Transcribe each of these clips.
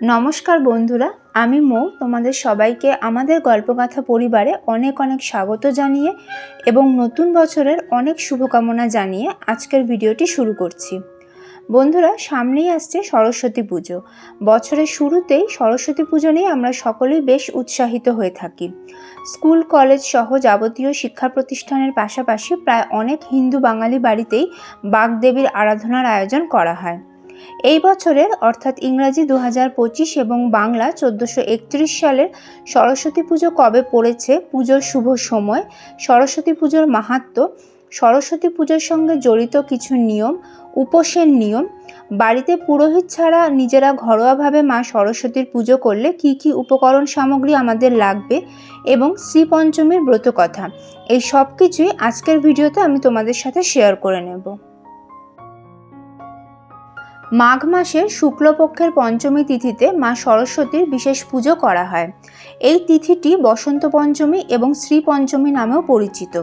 নমস্কার বন্ধুরা, আমি মৌ। তোমাদের সবাইকে আমাদের গল্পগাথা পরিবারে অনেক অনেক স্বাগত জানিয়ে এবং নতুন বছরের অনেক শুভকামনা জানিয়ে আজকের ভিডিওটি শুরু করছি। বন্ধুরা, সামনেই আসছে সরস্বতী পুজো। বছরের শুরুতেই সরস্বতী পুজো নিয়ে আমরা সকলেই বেশ উৎসাহিত হয়ে থাকি। স্কুল, কলেজ সহ যাবতীয় শিক্ষা প্রতিষ্ঠানের পাশাপাশি প্রায় অনেক হিন্দু বাঙালি বাড়িতেই বাগদেবীর আরাধনার আয়োজন করা হয়। এই বছরের অর্থাৎ ইংরাজি দু এবং বাংলা চোদ্দোশো সালের সরস্বতী পুজো কবে পড়েছে? পুজোর শুভ সময়, সরস্বতী পুজোর মাহাত্ম্য সরস্বতী পুজোর সঙ্গে জড়িত কিছু নিয়ম, উপোসের নিয়ম, বাড়িতে পুরোহিত ছাড়া নিজেরা ঘরোয়াভাবে মা সরস্বতীর পুজো করলে কি কি উপকরণ সামগ্রী আমাদের লাগবে? এবং শ্রী পঞ্চমীর ব্রতকথা, এই সব কিছুই আজকের ভিডিওতে আমি তোমাদের সাথে শেয়ার করে নেব। মাঘ মাসের শুক্লপক্ষের পঞ্চমী তিথিতে মা সরস্বতীর বিশেষ পুজো করা হয়। এই তিথিটি বসন্ত পঞ্চমী এবং শ্রী পঞ্চমী নামেও পরিচিত।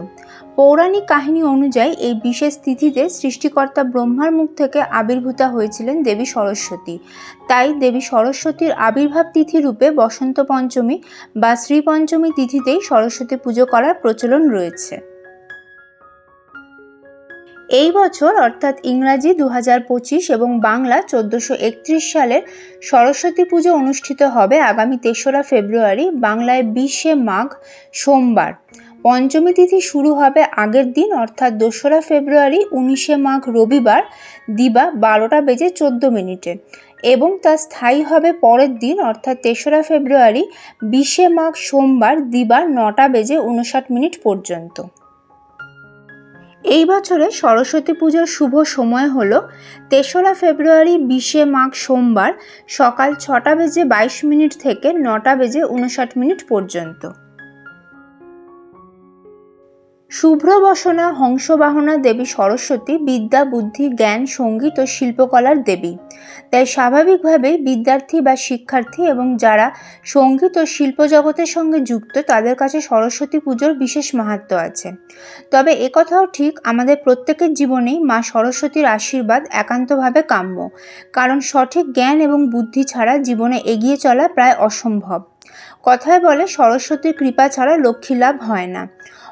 পৌরাণিক কাহিনী অনুযায়ী এই বিশেষ তিথিতে সৃষ্টিকর্তা ব্রহ্মার মুখ থেকে আবির্ভূতা হয়েছিলেন দেবী সরস্বতী। তাই দেবী সরস্বতীর আবির্ভাব তিথি রূপে বসন্ত পঞ্চমী বা শ্রী পঞ্চমী তিথিতেই সরস্বতী পুজো করার প্রচলন রয়েছে। এই বছর, অর্থাৎ ইংরাজি দু এবং বাংলা চোদ্দোশো সালের সরস্বতী পুজো অনুষ্ঠিত হবে আগামী তেসরা ফেব্রুয়ারি, বাংলায় বিশে মাঘ সোমবার। পঞ্চমী তিথি শুরু হবে আগের দিন, অর্থাৎ দোসরা ফেব্রুয়ারি, উনিশে মাঘ রবিবার, দিবা বারোটা বেজে চোদ্দ মিনিটে। এবং তা স্থায়ী হবে পরের দিন, অর্থাৎ তেসরা ফেব্রুয়ারি, বিশে মাঘ সোমবার, দিবা নটা বেজে উনষাট মিনিট পর্যন্ত। এই বছরে সরস্বতী পূজার শুভ সময় হল তেসরা ফেব্রুয়ারি, বিশে মাঘ সোমবার সকাল ছটা বেজে বাইশ মিনিট থেকে নটা বেজে উনষাট মিনিট পর্যন্ত। শুভ্রবসনা হংসবাহনা দেবী সরস্বতী, বিদ্যা, বুদ্ধি, জ্ঞান, সংগীত ও শিল্পকলার দেবী। তাই স্বাভাবিকভাবেই বিদ্যার্থী বা শিক্ষার্থী এবং যারা সংগীত ও শিল্প জগতের সঙ্গে যুক্ত, তাদের কাছে সরস্বতী পুজোর বিশেষ মাহাত্ম আছে। তবে একথাও ঠিক, আমাদের প্রত্যেকের জীবনেই মা সরস্বতীর আশীর্বাদ একান্তভাবে কাম্য, কারণ সঠিক জ্ঞান এবং বুদ্ধি ছাড়া জীবনে এগিয়ে চলা প্রায় অসম্ভব। কথায় বলে, সরস্বতীর কৃপা ছাড়া লক্ষ্মী লাভ হয় না।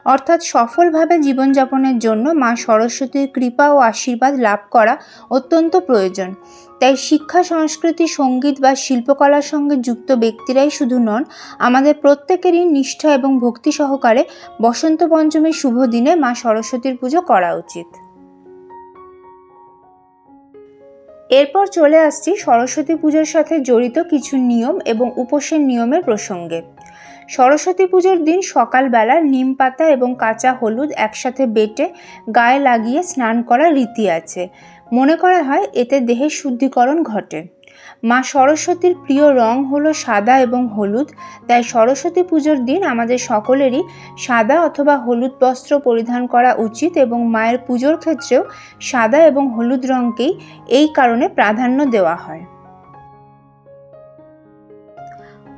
অর্থাৎ সফলভাবে জীবনযাপনের জন্য মা সরস্বতীর কৃপা ও আশীর্বাদ লাভ করা অত্যন্ত প্রয়োজন। তাই শিক্ষা, সংস্কৃতি, সংগীত বা শিল্পকলার সঙ্গে যুক্ত ব্যক্তিরাই শুধু নন, আমাদের প্রত্যেকেরই নিষ্ঠা এবং ভক্তি সহকারে বসন্ত পঞ্চমীর শুভ দিনে মা সরস্বতীর পুজো করা উচিত। এরপর চলে আসছি সরস্বতী পুজোর সাথে জড়িত কিছু নিয়ম এবং উপোসের নিয়মের প্রসঙ্গে। সরস্বতী পুজোর দিন সকালবেলা নিম পাতা এবং কাঁচা হলুদ একসাথে বেটে গায়ে লাগিয়ে স্নান করার রীতি আছে। মনে করা হয় এতে দেহের শুদ্ধিকরণ ঘটে। মা সরস্বতীর প্রিয় রং হলো সাদা এবং হলুদ, তাই সরস্বতী পুজোর দিন আমাদের সকলেরই সাদা অথবা হলুদ বস্ত্র পরিধান করা উচিত এবং মায়ের পুজোর ক্ষেত্রেও সাদা এবং হলুদ রঙকেই এই কারণে প্রাধান্য দেওয়া হয়।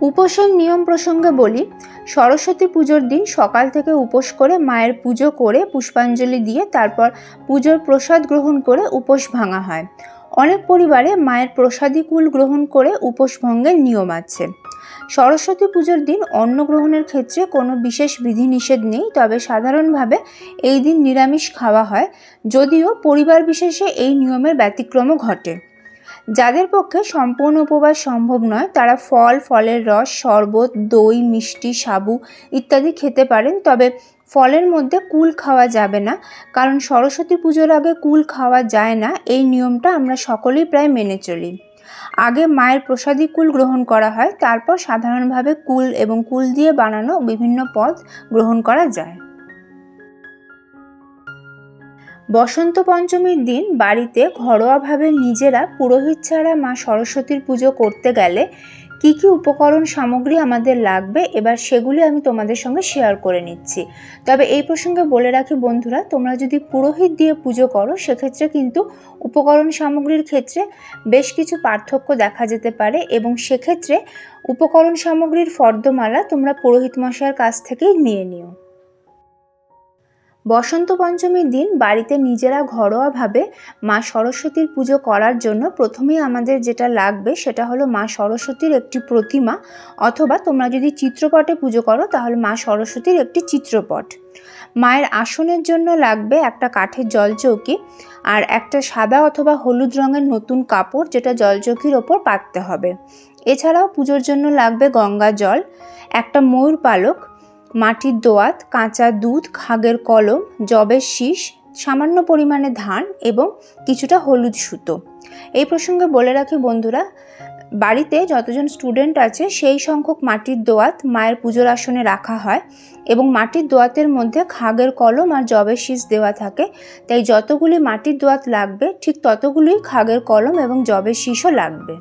উপোসের নিয়ম প্রসঙ্গে বলি, সরস্বতী পুজোর দিন সকাল থেকে উপোস করে মায়ের পুজো করে পুষ্পাঞ্জলি দিয়ে তারপর পুজোর প্রসাদ গ্রহণ করে উপোস ভাঙা হয়। অনেক পরিবারে মায়ের প্রসাদী কুল গ্রহণ করে উপোস ভঙ্গের নিয়ম আছে। সরস্বতী পুজোর দিন অন্ন গ্রহণের ক্ষেত্রে কোনো বিশেষ বিধিনিষেধ নেই, তবে সাধারণভাবে এই দিন নিরামিষ খাওয়া হয়, যদিও পরিবার বিশেষে এই নিয়মের ব্যতিক্রমও ঘটে। যাদের পক্ষে সম্পূর্ণ উপবাস সম্ভব নয়, তারা ফল, ফলের রস, শরবত, দই, মিষ্টি, সাবু ইত্যাদি খেতে পারেন। তবে ফলের মধ্যে কুল খাওয়া যাবে না, কারণ সরস্বতী পুজোর আগে কুল খাওয়া যায় না। এই নিয়মটা আমরা সকলেই প্রায় মেনে চলি। আগে মায়ের প্রসাদী কুল গ্রহণ করা হয়, তারপর সাধারণভাবে কুল এবং কুল দিয়ে বানানো বিভিন্ন পদ গ্রহণ করা যায়। বসন্ত পঞ্চমীর দিন বাড়িতে ঘরোয়াভাবে নিজেরা পুরোহিত ছাড়া মা সরস্বতীর পুজো করতে গেলে কি কি উপকরণ সামগ্রী আমাদের লাগবে, এবার সেগুলি আমি তোমাদের সঙ্গে শেয়ার করে নিচ্ছি। তবে এই প্রসঙ্গে বলে রাখি বন্ধুরা, তোমরা যদি পুরোহিত দিয়ে পুজো করো, সেক্ষেত্রে কিন্তু উপকরণ সামগ্রীর ক্ষেত্রে বেশ কিছু পার্থক্য দেখা যেতে পারে এবং সেক্ষেত্রে উপকরণ সামগ্রীর ফর্দমালা তোমরা পুরোহিত মশাইয়ের কাছ থেকেই নিয়ে নিও। বসন্ত পঞ্চমীর দিন বাড়িতে নিজেরা ঘরোয়াভাবে মা সরস্বতীর পুজো করার জন্য প্রথমেই আমাদের যেটা লাগবে সেটা হলো মা সরস্বতীর একটি প্রতিমা অথবা তোমরা যদি চিত্রপটে পুজো করো তাহলে মা সরস্বতীর একটি চিত্রপট। মায়ের আসনের জন্য লাগবে একটা কাঠের জলচৌকি আর একটা সাদা অথবা হলুদ রঙের নতুন কাপড় যেটা জলচৌকির ওপর পাততে হবে। এছাড়াও পুজোর জন্য লাগবে গঙ্গা জল, একটা ময়ূর পালক মাটির দোয়াত, কাঁচা দুধ, খাগের কলম, জবের শীষ, সামান্য পরিমাণে ধান এবং কিছুটা হলুদ সুতো। এই প্রসঙ্গে বলে রাখি বন্ধুরা, বাড়িতে যতজন স্টুডেন্ট আছে, সেই সংখ্যক মাটির দোয়াত মায়ের পুজোর আসনে রাখা হয় এবং মাটির দোয়াতের মধ্যে খাগের কলম আর জবের শীষ দেওয়া থাকে। তাই যতগুলি মাটির দোয়াত লাগবে, ঠিক ততগুলোই খাগের কলম এবং জবের শীষও লাগবে।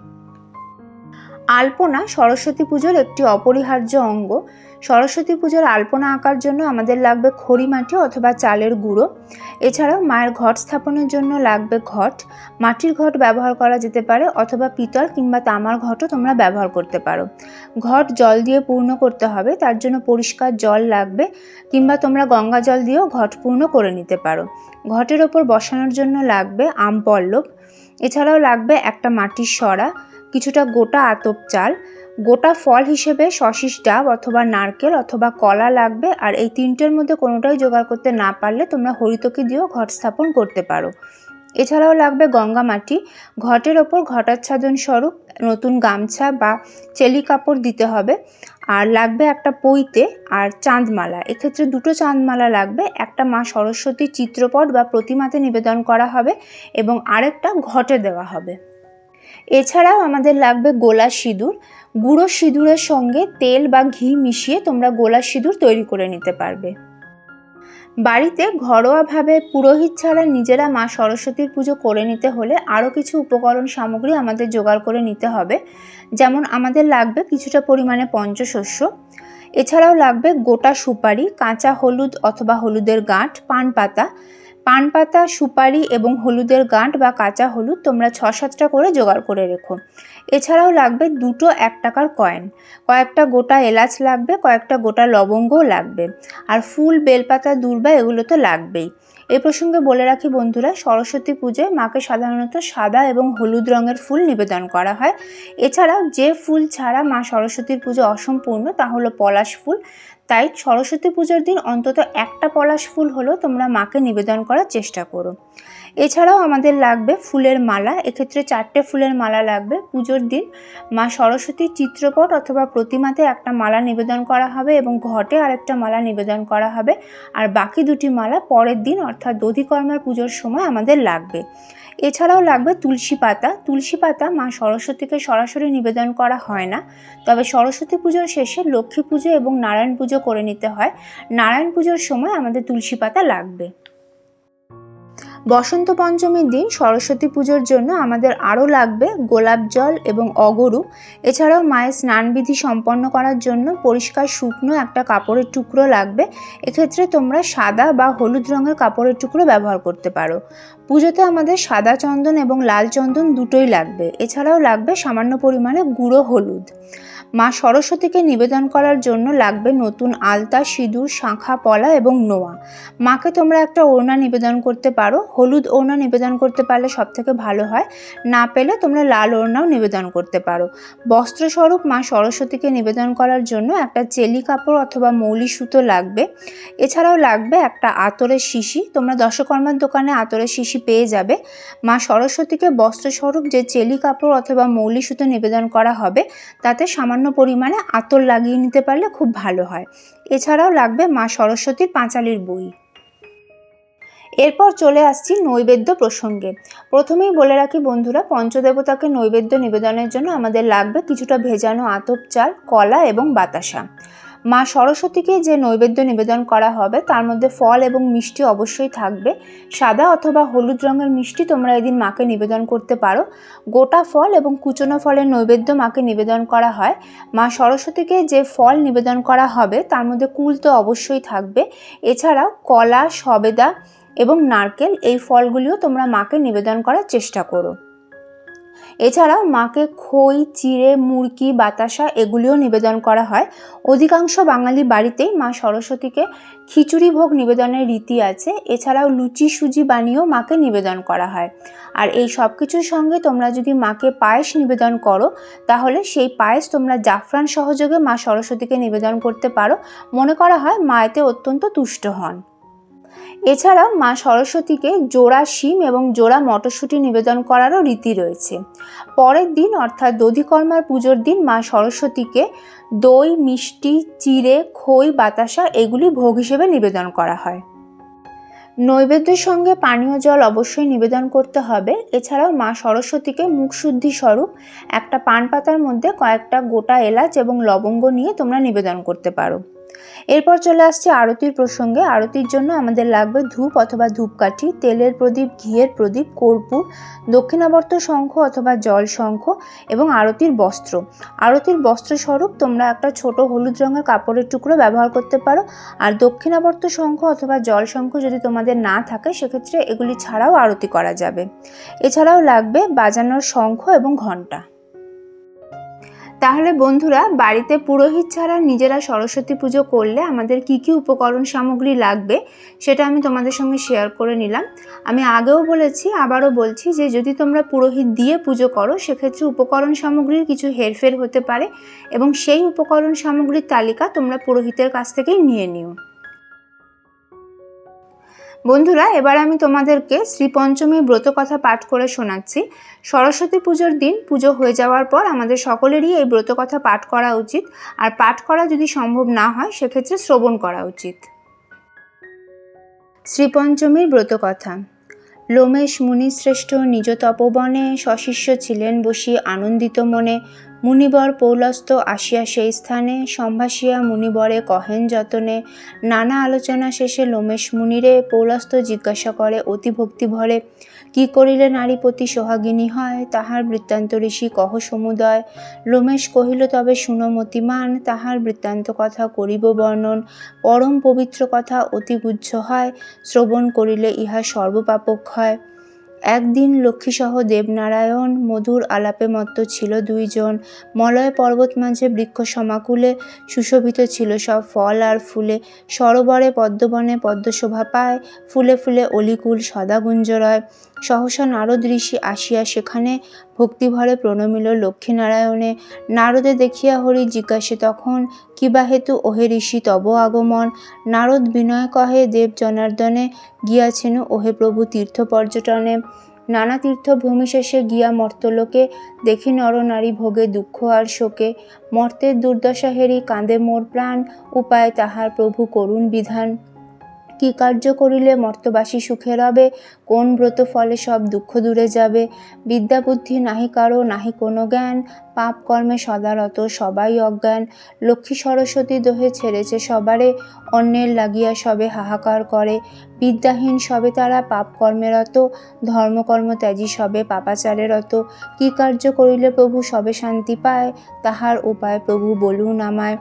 আলপনা সরস্বতী পুজোর একটি অপরিহার্য অঙ্গ। সরস্বতী পুজোর আলপনা আঁকার জন্য আমাদের লাগবে খড়ি মাটি অথবা চালের গুঁড়ো। এছাড়াও মায়ের ঘট স্থাপনের জন্য লাগবে ঘট। মাটির ঘট ব্যবহার করা যেতে পারে অথবা পিতল কিংবা তামার ঘটও তোমরা ব্যবহার করতে পারো। ঘট জল দিয়ে পূর্ণ করতে হবে, তার জন্য পরিষ্কার জল লাগবে কিংবা তোমরা গঙ্গা জল দিয়েও ঘট পূর্ণ করে নিতে পারো। ঘটের ওপর বসানোর জন্য লাগবে আম পল্লব এছাড়াও লাগবে একটা মাটির সরা কিছুটা গোটা আতপ চাল গোটা ফল হিসেবে শশিস ডাব অথবা নারকেল অথবা কলা লাগবে, আর এই তিনটের মধ্যে কোনোটাই জোগাড় করতে না পারলে তোমরা হরিতকি দিয়েও ঘট স্থাপন করতে পারো। এছাড়াও লাগবে গঙ্গা মাটি। ঘটের ওপর ঘটাচ্ছাদন স্বরূপ নতুন গামছা বা চেলি কাপড় দিতে হবে। আর লাগবে একটা পইতে আর চাঁদমালা। এক্ষেত্রে দুটো চাঁদমালা লাগবে। একটা মা সরস্বতীর চিত্রপট বা প্রতিমাতে নিবেদন করা হবে এবং আরেকটা ঘটে দেওয়া হবে। এছাড়াও আমাদের লাগবে গোলা সিঁদুর। গুঁড়ো সিঁদুরের সঙ্গে তেল বা ঘি মিশিয়ে তোমরা গোলা সিঁদুর তৈরি করে নিতে পারবে। বাড়িতে ঘরোয়াভাবে পুরোহিত ছাড়া নিজেরা মা সরস্বতীর পুজো করে নিতে হলে আরও কিছু উপকরণ সামগ্রী আমাদের জোগাড় করে নিতে হবে। যেমন আমাদের লাগবে কিছুটা পরিমাণে পঞ্চশস্য। এছাড়াও লাগবে গোটা সুপারি, কাঁচা হলুদ অথবা হলুদের গাঁট, পান পাতা। পান পাতা সুপারি এবং হলুদের গাঁট বা কাঁচা হলুদ তোমরা ছ সাতটা করে জোগাড় করে রেখো। এছাড়াও লাগবে দুটো এক টাকার কয়েন। কয়েকটা গোটা এলাচ লাগবে, কয়েকটা গোটা লবঙ্গও লাগবে। আর ফুল, বেলপাতা, দূর্বা এগুলো তো লাগবেই। এই প্রসঙ্গে বলে রাখি বন্ধুরা, সরস্বতী পুজোয় মাকে সাধারণত সাদা এবং হলুদ রঙের ফুল নিবেদন করা হয়। এছাড়াও যে ফুল ছাড়া মা সরস্বতীর পুজো অসম্পূর্ণ, তা হলো পলাশ ফুল। তাই সরস্বতী পুজোর দিন অন্তত একটা পলাশ ফুল হলেও তোমরা মাকে নিবেদন করার চেষ্টা করো। এছাড়াও আমাদের লাগবে ফুলের মালা, এক্ষেত্রে চারটে ফুলের মালা লাগবে। পুজোর দিন মা সরস্বতীর চিত্রপট অথবা প্রতিমাতে একটা মালা নিবেদন করা হবে এবং ঘটে আরেকটা মালা নিবেদন করা হবে। আর বাকি দুটি মালা পরের দিন অর্থাৎ দধিকর্মার পুজোর সময় আমাদের লাগবে। এছাড়াও লাগবে তুলসী পাতা। তুলসী পাতা মা সরস্বতীকে সরাসরি নিবেদন করা হয় না। তবে সরস্বতী পুজোর শেষে লক্ষ্মী পুজো এবং নারায়ণ পুজো করে নিতে হয়। নারায়ণ পুজোর সময় আমাদের তুলসী পাতা লাগবে। বসন্ত পঞ্চমীর দিন সরস্বতী পুজোর জন্য আমাদের আরও লাগবে গোলাপ জল এবং অগরু। এছাড়াও মায়ের স্নানবিধি সম্পন্ন করার জন্য পরিষ্কার শুকনো একটা কাপড়ের টুকরো লাগবে। এক্ষেত্রে তোমরা সাদা বা হলুদ রঙের কাপড়ের টুকরো ব্যবহার করতে পারো। পুজোতে আমাদের সাদা চন্দন এবং লাল চন্দন দুটোই লাগবে। এছাড়াও লাগবে সামান্য পরিমাণে গুঁড়ো হলুদ। মা সরস্বতীকে নিবেদন করার জন্য লাগবে নতুন আলতা, সিঁদুর, শাঁখা, পলা এবং নোয়া। মাকে তোমরা একটা ওড়না নিবেদন করতে পারো। হলুদ ওড়না নিবেদন করতে পারলে সব থেকে ভালো হয়। না পেলে তোমরা লাল ওড়নাও নিবেদন করতে পারো। বস্ত্রস্বরূপ মা সরস্বতীকে নিবেদন করার জন্য একটা চেলি কাপড় অথবা মৌলি সুতো লাগবে। এছাড়াও লাগবে একটা আতরের শিশি। তোমরা দশকর্মার দোকানে আতরের শিশি পেয়ে যাবে। মা সরস্বতীকে বস্ত্রস্বরূপ যে চেলি কাপড় অথবা মৌলি সুতো নিবেদন করা হবে, তাতে সামান্য পরিমাণে আতর লাগিয়ে নিতে পারলে খুব ভালো হয়। এছাড়াও লাগবে মা সরস্বতীর পাঁচালির বই। এরপর চলে আসছি নৈবেদ্য প্রসঙ্গে। প্রথমেই বলে রাখি বন্ধুরা, পঞ্চদেবতাকে নৈবেদ্য নিবেদনের জন্য আমাদের লাগবে কিছুটা ভেজানো আতপ চাল, কলা এবং বাতাসা। মা সরস্বতীকে যে নৈবেদ্য নিবেদন করা হবে, তার মধ্যে ফল এবং মিষ্টি অবশ্যই থাকবে। সাদা অথবা হলুদ রঙের মিষ্টি তোমরা এদিন মাকে নিবেদন করতে পারো। গোটা ফল এবং কুচনো ফলের নৈবেদ্য মাকে নিবেদন করা হয়। মা সরস্বতীকে যে ফল নিবেদন করা হবে, তার মধ্যে কুল তো অবশ্যই থাকবে। এছাড়াও কলা, সবেদা এবং নারকেল, এই ফলগুলিও তোমরা মাকে নিবেদন করার চেষ্টা করো। এছাড়াও মাকে খই, চিড়ে মুরকি বাতাসা এগুলিও নিবেদন করা হয়। অধিকাংশ বাঙালি বাড়িতেই মা সরস্বতীকে খিচুড়ি ভোগ নিবেদনের রীতি আছে। এছাড়াও লুচি, সুজি বানিয়েও মাকে নিবেদন করা হয়। আর এই সব কিছুর সঙ্গে তোমরা যদি মাকে পায়েস নিবেদন করো, তাহলে সেই পায়েস তোমরা জাফরান সহযোগে মা সরস্বতীকে নিবেদন করতে পারো। মনে করা হয় মা এতে অত্যন্ত তুষ্ট হন। এছাড়াও মা সরস্বতীকে জোড়া শিম এবং জোড়া মটরশুঁটি নিবেদন করারও রীতি রয়েছে। পরের দিন অর্থাৎ দধিকর্মার পুজোর দিন মা সরস্বতীকে দই, মিষ্টি, চিড়ে, খই, বাতাসা এগুলি ভোগ হিসেবে নিবেদন করা হয়। নৈবেদ্যের সঙ্গে পানীয় জল অবশ্যই নিবেদন করতে হবে। এছাড়াও মা সরস্বতীকে মুখশুদ্ধি স্বরূপ একটা পান পাতার মধ্যে কয়েকটা গোটা এলাচ এবং লবঙ্গ নিয়ে তোমরা নিবেদন করতে পারো। এরপর চলে আসছে আরতির প্রসঙ্গে। আরতির জন্য আমাদের লাগবে ধূপ অথবা ধূপকাঠি, তেলের প্রদীপ, ঘিয়ের প্রদীপ, কর্পূর, দক্ষিণাবর্ত শঙ্খ অথবা জল শঙ্খ এবং আরতির বস্ত্র। আরতির বস্ত্রস্বরূপ তোমরা একটা ছোট হলুদ রঙের কাপড়ের টুকরো ব্যবহার করতে পারো। আর দক্ষিণাবর্ত শঙ্খ অথবা জল শঙ্খ যদি তোমাদের না থাকে, সেক্ষেত্রে এগুলি ছাড়াও আরতি করা যাবে। এছাড়াও লাগবে বাজানোর শঙ্খ এবং ঘণ্টা। তাহলে বন্ধুরা, বাড়িতে পুরোহিত ছাড়া নিজেরা সরস্বতী পুজো করলে আমাদের কি কি উপকরণ সামগ্রী লাগবে সেটা আমি তোমাদের সঙ্গে শেয়ার করে নিলাম। আমি আগেও বলেছি, আবারও বলছি যে যদি তোমরা পুরোহিত দিয়ে পুজো করো, সেক্ষেত্রে উপকরণ সামগ্রীর কিছু হেরফের হতে পারে এবং সেই উপকরণ সামগ্রীর তালিকা তোমরা পুরোহিতের কাছ থেকেই নিয়ে নিও। বন্ধুরা, এবার আমি তোমাদেরকে শ্রীপঞ্চমী ব্রত কথা পাঠ করে শোনাচ্ছি। সরস্বতী পুজোর দিন পুজো হয়ে যাওয়ার পর আমাদের সকলেরই এই ব্রত কথা পাঠ করা উচিত। আর পাঠ করা যদি সম্ভব না হয়, সেক্ষেত্রে শ্রবণ করা উচিত। শ্রীপঞ্চমীর ব্রত কথা। লোমেশ মুনিশ্রেষ্ঠ নিজ তপবনে সশিষ্য ছিলেন বসি আনন্দিত মনে। মুনিবর পৌলস্ত আসিয়া সেই স্থানে সম্ভাসিয়া মুনিবরে কহেন যতনে, নানা আলোচনা শেষে লোমেশ মুনিরে পৌলস্ত জিজ্ঞাসা করে, অতি ভক্তি ভরে কি করিলে নারীপতি সোহাগিনী হয়? তাহার বৃত্তান্ত ঋষি কহ সমুদয় লোমেশ কহিল, তবে সুনমতিমান তাহার বৃত্তান্ত কথা করিব বর্ণন। পরম পবিত্র কথা অতি গুজ্জ হয়। শ্রবণ করিলে ইহা সর্বপাপক হয়। একদিন লক্ষ্মীসহ দেবনারায়ণ মধুর আলাপে মত্ত ছিল দুইজন। মলয় পর্বত মাঝে বৃক্ষ সমাকুলে সুশোভিত ছিল সব ফল আর ফুলে। সরোবরে পদ্মবনে পদ্মশোভা পায়, ফুলে ফুলে অলিকুল সদা গুঞ্জরয়। সহসা নারদ ঋষি আসিয়া সেখানে ভক্তিভরে প্রণমিল, লক্ষ্মীনারায়ণে নারদে দেখিয়া হরি জিজ্ঞাসে, তখন কিবা হেতু ওহে ঋষি, তব আগমন? নারদ বিনয় কহে, দেব জনার্দনে গিয়াছেন ওহে প্রভু তীর্থ পর্যটনে। নানা তীর্থ ভূমি শেষে গিয়া মর্তলোকে দেখি নরনারী ভোগে দুঃখ আর শোকে। মর্তের দুর্দশা হেরি কাঁদে মোর প্রাণ, উপায় তাহার প্রভু করুণ বিধান। কি কার্য করিলে মর্তবাসী সুখে রবে? কোন ব্রত ফলে সব দুঃখ দূরে যাবে? বিদ্যা বুদ্ধি নাহি কারও, নাহি কোনো জ্ঞান। পাপ কর্মে সদারত সবাই অজ্ঞান। লক্ষ্মী সরস্বতী দোহে ছেড়েছে সবারে, অন্যের লাগিয়া সবে হাহাকার করে। বিদ্যাহীন সবে তারা পাপ কর্মেরত ধর্মকর্ম ত্যাজি সবে পাপাচারেরত কি কার্য করিলে প্রভু সবে শান্তি পায়? তাহার উপায় প্রভু বলুন আমায়।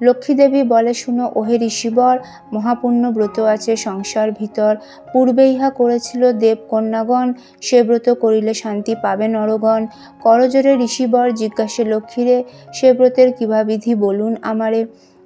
লক্ষ্মীদেবী বলে, শুনো, ওহে ঋষিবর, মহাপুণ্য ব্রত আছে সংসার ভিতর। পূর্বে ইহা করেছিল দেব কন্যাগণ সে ব্রত করিলে শান্তি পাবে নরগণ। করজোরে ঋষিবর জিজ্ঞাসে, লক্ষ্মীরে, সে ব্রতের কিবা বিধি বলুন আমারে?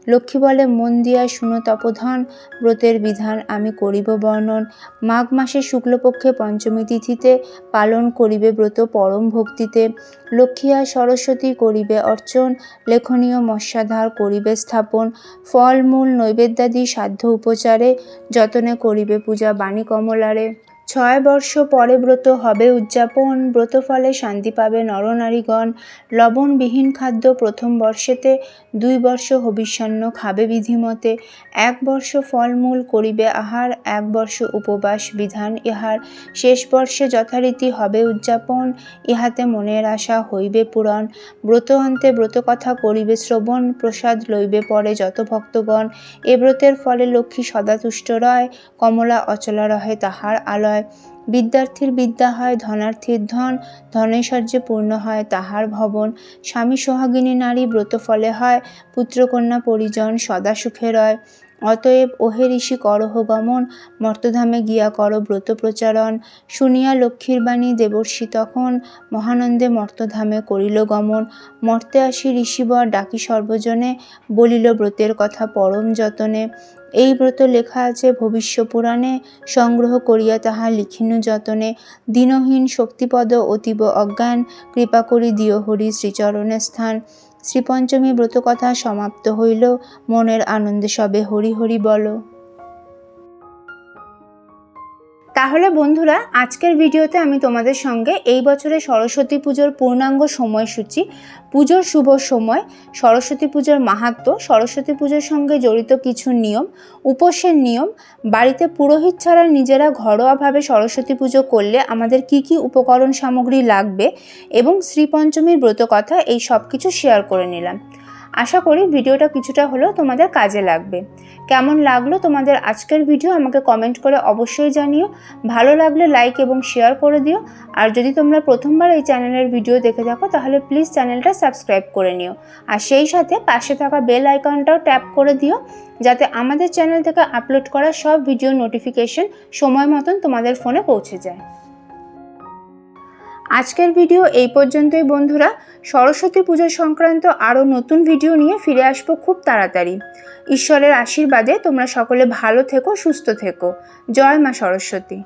লক্ষ্মী বলে, মন দিয়া শুনো তপধন, ব্রতের বিধান আমি করিব বর্ণন। মাঘ মাসে শুক্লপক্ষে পঞ্চমী তিথিতে পালন করিবে ব্রত পরম ভক্তিতে। লক্ষ্মী আর সরস্বতী করিবে অর্চন, লেখনীয় মৎস্যাধার করিবে স্থাপন। ফলমূল, নৈবেদ্যাদি সাধ্য উপচারে, যতনে করিবে পূজা বাণী কমলারে। ছয় বর্ষ পরে ব্রত হবে উদযাপন। ব্রত ফলে শান্তি পাবে নরনারীগণ। লবণবিহীন খাদ্য প্রথম বর্ষেতে, দুই বর্ষ হবিষ্যান্ন খাবে বিধিমতে। এক বর্ষ ফলমূল করিবে আহার, এক বর্ষ উপবাস বিধান ইহার। শেষ বর্ষে যথারীতি হবে উদযাপন, ইহাতে মনের আশা হইবে পূরণ। ব্রত অন্তে ব্রত কথা করিবে শ্রবণ, প্রসাদ লইবে পরে যত ভক্তগণ। এ ব্রতের ফলে লক্ষ্মী সদাতুষ্ট রয়, কমলা অচলা রহে তাহার আলয়। বিদ্যার্থীর বিদ্যা হয়, ধনার্থীর ধন, ধনৈশ্বর্যে পূর্ণ হয় তাহার ভবন। স্বামী সোহাগিনী নারী ব্রত ফলে হয়, পুত্রকন্যা পরিজন সদা সুখে রয়। অতএব ওহে ঋষি করহ গমন মর্তধামে গিয়া কর ব্রত প্রচারণ। শুনিয়া লক্ষ্মীর বাণী দেবর্ষি তখন মহানন্দে মর্তধামে করিল গমন। মর্তে আসি ঋষিবর ডাকি সর্বজনে, বলিল ব্রতের কথা পরম যতনে। এই ব্রত লেখা আছে ভবিষ্য পুরাণে সংগ্রহ করিয়া তাহা লিখিনু যতনে। দীনহীন শক্তিপদ অতীব অজ্ঞান, কৃপা করি দিও হরি শ্রীচরণে স্থান। শ্রীপঞ্চমী ব্রতকথা সমাপ্ত হইল মনের আনন্দে সবে হরি হরি বলো। তাহলে বন্ধুরা, আজকের ভিডিওতে আমি তোমাদের সঙ্গে এই বছরে সরস্বতী পুজোর পূর্ণাঙ্গ সময়সূচি, পুজোর শুভ সময়, সরস্বতী পুজোর মাহাত্ম্য সরস্বতী পুজোর সঙ্গে জড়িত কিছু নিয়ম, উপোসের নিয়ম, বাড়িতে পুরোহিত ছাড়া নিজেরা ঘরোয়াভাবে সরস্বতী পুজো করলে আমাদের কি কি উপকরণ সামগ্রী লাগবে এবং শ্রীপঞ্চমীর ব্রতকথা এই সব কিছু শেয়ার করে নিলাম। আশা করি ভিডিওটা কিছুটা হলেও তোমাদের কাজে লাগবে। কেমন লাগল তোমাদের আজকের ভিডিও আমাকে কমেন্ট করে অবশ্যই জানিও। ভালো লাগলে লাইক এবং শেয়ার করে দিও। আর যদি তোমরা প্রথমবার এই চ্যানেলের ভিডিও দেখে থাকো, তাহলে প্লিজ চ্যানেলটা সাবস্ক্রাইব করে নিও। আর সেই সাথে পাশে থাকা বেল আইকনটাও ট্যাপ করে দিও, যাতে আমাদের চ্যানেল থেকে আপলোড করা সব ভিডিও নোটিফিকেশন সময় মতন তোমাদের ফোনে পৌঁছে যায়। আজকের ভিডিও এই পর্যন্তই বন্ধুরা। সরস্বতী পুজো সংক্রান্ত আরও নতুন ভিডিও নিয়ে ফিরে আসব খুব তাড়াতাড়ি। ঈশ্বরের আশীর্বাদে তোমরা সকলে ভালো থেকো, সুস্থ থেকো। জয় মা সরস্বতী।